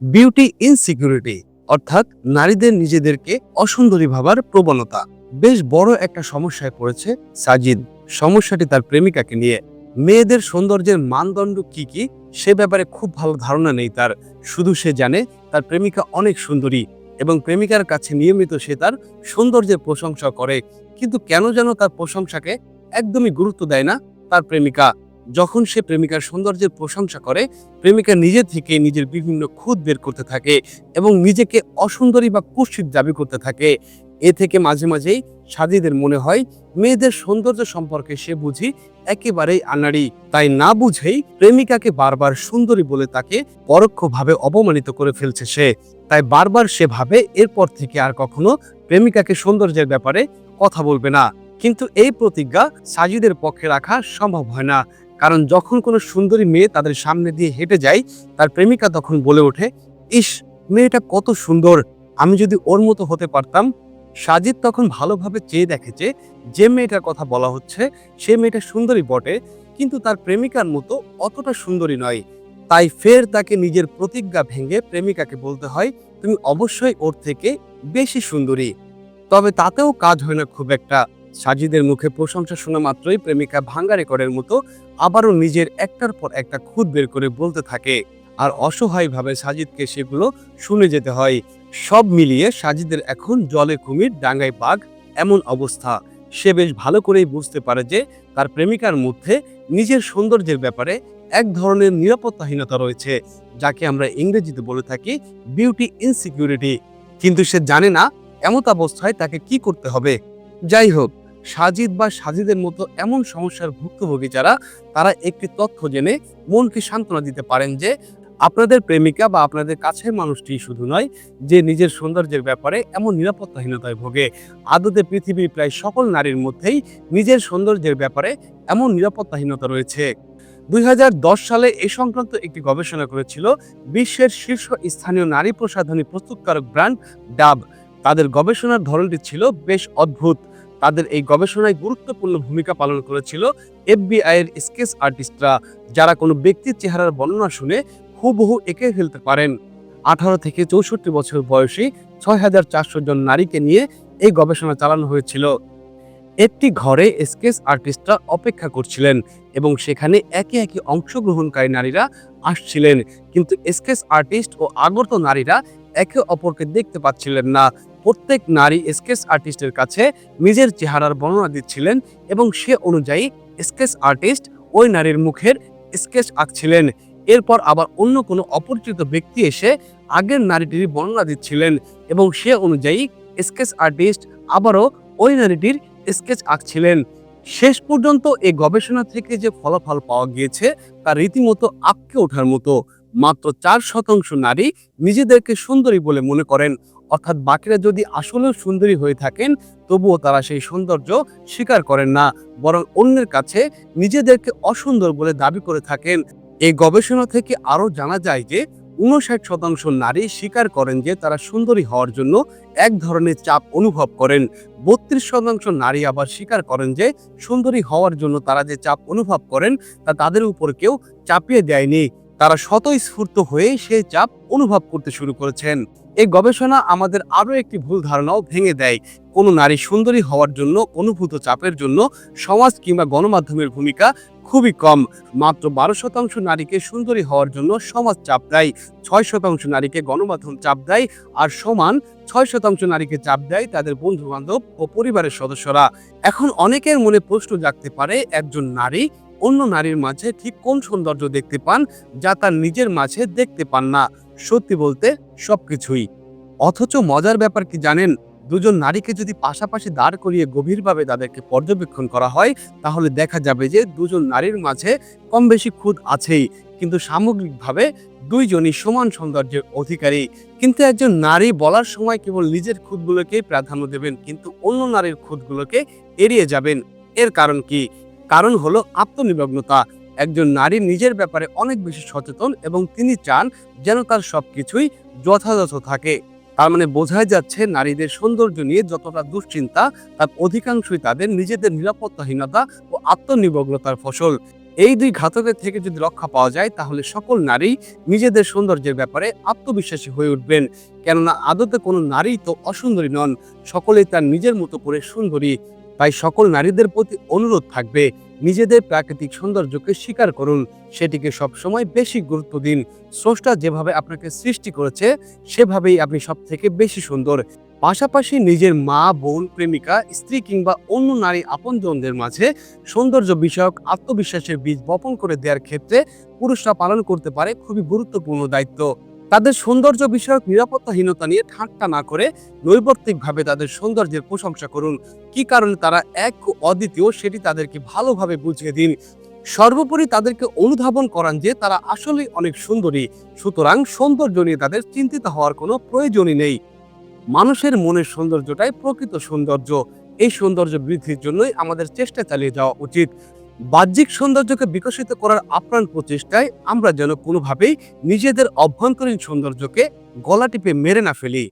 Beauty insecurity অর্থাৎ নারীদের নিজেদেরকে অসুন্দরী ভাবার প্রবণতা। বেশ বড় একটা সমস্যায় পড়েছে সাজিদ। সমস্যাটি তার প্রেমিকাকে নিয়ে। মেয়েদের সৌন্দর্যের মানদণ্ড কি কি, সে ব্যাপারে খুব ভালো ধারণা নেই তার। শুধু সে জানে তার প্রেমিকা অনেক সুন্দরী এবং প্রেমিকার কাছে নিয়মিত সে তার সৌন্দর্যের প্রশংসা করে। কিন্তু কেন যেন তার প্রশংসাকে একদমই গুরুত্ব দেয় না তার প্রেমিকা? যখন সে প্রেমিকার সৌন্দর্যের প্রশংসা করে, প্রেমিকা নিজে থেকে নিজের বিভিন্ন খুঁত বের করতে থাকে এবং নিজেকে অসুন্দরী বা কুৎসিত দাবি করতে থাকে। এ থেকে মাঝে মাঝেই সাজিদের মনে হয়, মেয়েদের সৌন্দর্য সম্পর্কে সে বুঝি একেবারেই আনাড়ি। তাই না বুঝেই প্রেমিকাকে বারবার সুন্দরী বলে তাকে পরোক্ষভাবে অপমানিত করে ফেলছে সে। তাই বারবার সে ভাবে, এরপর থেকে আর কখনো প্রেমিকাকে সৌন্দর্যের ব্যাপারে কথা বলবে না। কিন্তু এই প্রতিজ্ঞা সাজিদের পক্ষে রাখা সম্ভব হয় না। কারণ যখন কোনো সুন্দরী মেয়ে তাদের সামনে দিয়ে হেঁটে যায়, তার প্রেমিকা তখন বলে ওঠে, ইস, মেয়েটা কত সুন্দর। আমি যদি ওর মতো হতে পারতাম। সাজিদ তখন ভালোভাবে চেয়ে দেখে যে যে মেয়েটার কথা বলা হচ্ছে, সে মেয়েটা সুন্দরী বটে, কিন্তু তার প্রেমিকার মতো অতটা সুন্দরী নয়। তাই ফের তাকে নিজের প্রতিজ্ঞা ভেঙে প্রেমিকাকে বলতে হয়, তুমি অবশ্যই ওর থেকে বেশি সুন্দরী। তবে তাতেও কাজ হয় না খুব একটা। সাজিদের মুখে প্রশংসা শোনা মাত্রই প্রেমিকা ভাঙ্গা রেকর্ডের মতো আবারও নিজের একটার পর একটা খুদ বের করে বলতে থাকে। আর অসহায়ভাবে সাজিদকে সেগুলো শুনে যেতে হয়। সব মিলিয়ে সাজিদের এখন জলে কুমির, ডাঙ্গায় বাঘ এমন অবস্থা। সে বেশ ভালো করেই বুঝতে পারে যে তার প্রেমিকার মধ্যে নিজের সৌন্দর্যের ব্যাপারে এক ধরনের নিরাপত্তাহীনতা রয়েছে, যাকে আমরা ইংরেজিতে বলে থাকি বিউটি ইনসিকিউরিটি। কিন্তু সে জানে না এমত অবস্থায় তাকে কি করতে হবে। যাই হোক সাজিদ বা সাজিদের মতো এমন সমস্যার ভুক্তভোগী যারা, তারা একটি তথ্য জেনে মনকে সান্ত্বনা দিতে পারেন যে, আপনাদের প্রেমিকা বা আপনাদের কাছের মানুষটি শুধু নয়, যে নিজের সৌন্দর্যের ব্যাপারে এমন নিরাপত্তাহীনতায় ভোগে। আদতে পৃথিবীর প্রায় সকল নারীর মধ্যেই নিজের সৌন্দর্যের ব্যাপারে এমন নিরাপত্তাহীনতা রয়েছে। দুই হাজার দশ সালে এ সংক্রান্ত একটি গবেষণা করেছিল বিশ্বের শীর্ষ স্থানীয় নারী প্রসাধনী প্রস্তুতকারক ব্র্যান্ড ডাব। তাদের গবেষণার ধরনটি ছিল বেশ অদ্ভুত। তাদের এই গবেষণায় গুরুত্বপূর্ণ ভূমিকা পালন করেছিল এফবিআই এর স্কেচ আর্টিস্টরা, যারা কোনো ব্যক্তির চেহারার বর্ণনা শুনে হুবহু এঁকে ফেলতে পারেন। আঠারো থেকে চৌষট্টি বছর বয়সী ছয় হাজার চারশো জন নারীকে নিয়ে এই গবেষণা চালানো হয়েছিল। একটি ঘরে স্কেচ আর্টিস্টরা অপেক্ষা করছিলেন এবং সেখানে একে একে অংশগ্রহণকারী নারীরা আসছিলেন, কিন্তু স্কেচ আর্টিস্ট ও আগত নারীরা একে অপরকে দেখতে পাচ্ছিলেন না। প্রত্যেক নারী স্কেচ আর্টিস্টের কাছে নিজের চেহারার বর্ণনা দিচ্ছিলেন এবং সে অনুযায়ী স্কেচ আর্টিস্ট ওই নারীর মুখের স্কেচ আঁকছিলেন। এরপর আবার অন্য কোনো অপরিচিত ব্যক্তি এসে আগের নারীটির বর্ণনা দিচ্ছিলেন এবং সে অনুযায়ী স্কেচ আর্টিস্ট আবারও ওই নারীটির স্কেচ আঁকছিলেন। শেষ পর্যন্ত এই গবেষণা থেকে যে ফলাফল পাওয়া গিয়েছে তা রীতিমতো আঁককে ওঠার মতো। মাত্র চার শতাংশ নারী নিজেদেরকে সুন্দরী বলে মনে করেন। অর্থাৎ বাকিরা যদি আসলেও সুন্দরী হয়ে থাকেন, তবুও তারা সেই সৌন্দর্য স্বীকার করেন না, বরং অন্যের কাছে নিজেদেরকে অসুন্দর বলে দাবি করে থাকেন। এই গবেষণা থেকে আরও জানা যায় যে উনষাট শতাংশ নারী স্বীকার করেন যে তারা সুন্দরী হওয়ার জন্য এক ধরনের চাপ অনুভব করেন। বত্রিশ শতাংশ নারী আবার স্বীকার করেন যে সুন্দরী হওয়ার জন্য তারা যে চাপ অনুভব করেন, তা তাদের উপর কেউ চাপিয়ে দেয়নি। তারা স্বতঃস্ফূর্ত হয়ে সেই চাপ অনুভব করতে শুরু করেছেন। এই গবেষণা আমাদের আরও একটি ভুল ধারণাও ভেঙে দেয়। কোনো নারী সুন্দরী হওয়ার জন্য, অনুভূত চাপের জন্য সমাজ কিংবা গণমাধ্যমের ভূমিকা খুবই কম। মাত্র বারো শতাংশ নারীকে সুন্দরী হওয়ার জন্য সমাজ চাপ দেয়, ছয় শতাংশ নারীকে গণমাধ্যম চাপ দেয় আর সমান ছয় শতাংশ নারীকে চাপ দেয় তাদের বন্ধু বান্ধব ও পরিবারের সদস্যরা। এখন অনেকের মনে প্রশ্ন জাগতে পারে, একজন নারী অন্য নারীর মাঝে ঠিক কোন সৌন্দর্য দেখতে পান যা তার নিজের মাঝে দেখতে পান না? সত্যি বলতে সবকিছুই। অথচ মজার ব্যাপার কি জানেন? দুজন নারীকে যদি পাশাপাশি দাঁড় করিয়ে গভীরভাবে তাদেরকে পর্যবেক্ষণ করা হয়, তাহলে দেখা যাবে যে দুজন নারীর মাঝে কম বেশি খুদ আছেই। কিন্তু সামগ্রিকভাবে দুইজনই সমান সৌন্দর্যের অধিকারী। কিন্তু একজন নারী বলার সময় কেবল নিজের খুদগুলোকেই প্রাধান্য দেবেন, কিন্তু অন্য নারীর খুদগুলোকে এড়িয়ে যাবেন। এর কারণ কি? কারণ হলো আত্মনিমগ্নতা। একজন নারী নিজের ব্যাপারে অনেক বেশি সচেতন এবং তিনি চান যেন তার সবকিছুই যথাযথ থাকে। তার মানে বোঝাই যাচ্ছে নারীদের সৌন্দর্য নিয়ে যতটা দুশ্চিন্তা, তার অধিকাংশই তাদের নিজেদের নিরাপত্তাহীনতা ও আত্মনিমগ্নতার ফসল। এই দুই ঘাতকের থেকে যদি রক্ষা পাওয়া যায়, তাহলে সকল নারী নিজেদের সৌন্দর্যের ব্যাপারে আত্মবিশ্বাসী হয়ে উঠবেন। কেননা আদতে কোনো নারী তো অসুন্দরী নন, সকলেই তার নিজের মতো করে সুন্দরী। তাই সকল নারীদের প্রতি অনুরোধ থাকবে নিজেদের প্রাকৃতিক সৌন্দর্যকে স্বীকার করুন। সেটিকে সবসময় বেশি গুরুত্ব দিন। স্রষ্টা যেভাবে আপনাকে সৃষ্টি করেছে, সেভাবেই আপনি সব থেকে বেশি সুন্দর। পাশাপাশি নিজের মা, বোন, প্রেমিকা, স্ত্রী কিংবা অন্য নারী আপনজনদের মাঝে সৌন্দর্য বিষয়ক আত্মবিশ্বাসের বীজ বপন করে দেওয়ার ক্ষেত্রে পুরুষরা পালন করতে পারে খুবই গুরুত্বপূর্ণ দায়িত্ব। তাদের সৌন্দর্য বিষয়ক নিরাপত্তাহীনতা নিয়ে ঠাট্টা না করে নৈবর্তিকভাবে তাদের সৌন্দর্যের প্রশংসা করুন। কি কারণে তারা এক অদ্বিতীয় সেটি তাদেরকে ভালোভাবে বুঝিয়ে দিন। সর্বোপরি তাদেরকে অনুধাবন করান যে তারা আসলেই অনেক সুন্দরী। সুতরাং সৌন্দর্য নিয়ে তাদের চিন্তিত হওয়ার কোনো প্রয়োজনই নেই। মানুষের মনের সৌন্দর্যটাই প্রকৃত সৌন্দর্য। এই সৌন্দর্য বৃদ্ধির জন্যই আমাদের চেষ্টা চালিয়ে যাওয়া উচিত। বাহ্যিক সৌন্দর্যকে বিকশিত করার আপ্রাণ প্রচেষ্টায় আমরা যেন কোনোভাবেই নিজেদের অভ্যন্তরীণ সৌন্দর্যকে গলা টিপে মেরে না ফেলি।